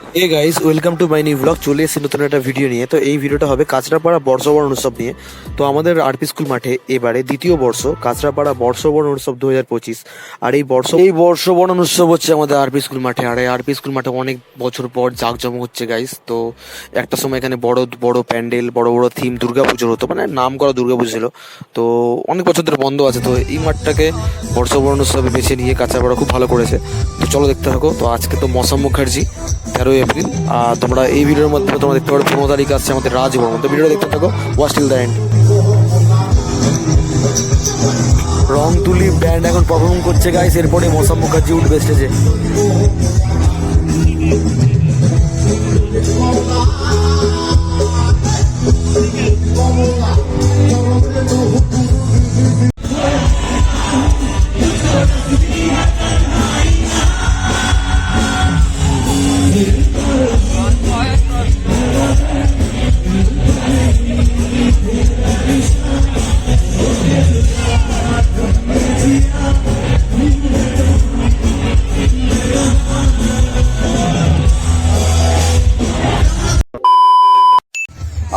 Hey guys welcome to my new blog চলে এসেছি নতুন একটা ভিডিও নিয়ে। তো এই ভিডিওটা হবে কাঁচরাপাড়া বর্ষবরণ উৎসব নিয়ে। তো আমাদের আরপি স্কুল মাঠে এবারে দ্বিতীয় বর্ষ, কাঁচরাপাড়া বর্ষবরণ উৎসব দু হাজার পঁচিশ। আর এই বর্ষ এই বর্ষবরণ উৎসব হচ্ছে আমাদের আরপি স্কুল মাঠে। আর এই আরপি স্কুল মাঠে অনেক বছর পর জাঁকজমক হচ্ছে গাইস তো একটা সময় এখানে বড় বড় প্যান্ডেল, বড় বড় থিম দুর্গাপুজোর হতো। মানে নাম করা দুর্গাপুজো ছিল। তো অনেক বছর ধরে বন্ধ আছে। তো এই মাঠটাকে বর্ষবরণ উৎসবে বেছে নিয়ে কাঁচরাপাড়া খুব ভালো করেছে। তো চলো দেখতে থাকো। তো আজকে তো মৌসম মুখার্জি তেরোই এপ্রিল। আর তোমরা এই ভিডিওর মধ্যে তোমরা দেখতে পারো পনেরো তারিখ আসছে আমাদের রাজভবন। তো ভিডিওটা দেখতে থাকো watch till the end Rong Tuli band এখন পারফর্ম করছে গাইস এরপরে মৌসম মুখার্জি উঠবে স্টেজে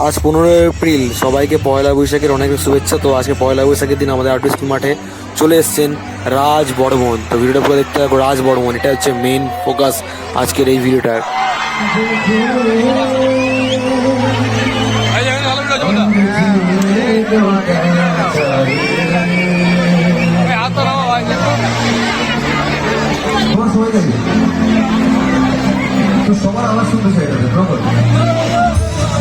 আজ পনেরোই এপ্রিল, সবাইকে পয়লা বৈশাখের অনেক শুভেচ্ছা। তো আজকে পয়লা বৈশাখের দিন আমাদের আর্ট স্কুল মাঠে চলে এসছেন রাজ বর্মন। তো ভিডিওটা পুরো দেখতে থাকো রাজ বর্মন এটা হচ্ছে মেন ফোকাস আজকের এই ভিডিওটার। সবার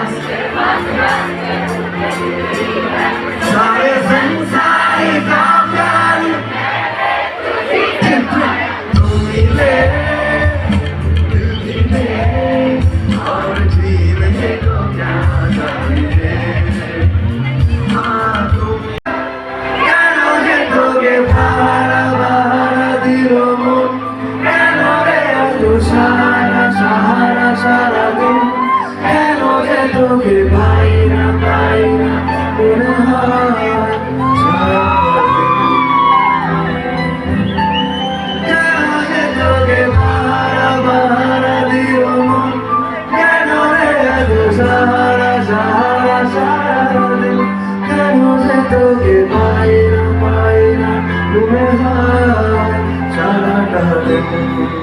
Nós Deus.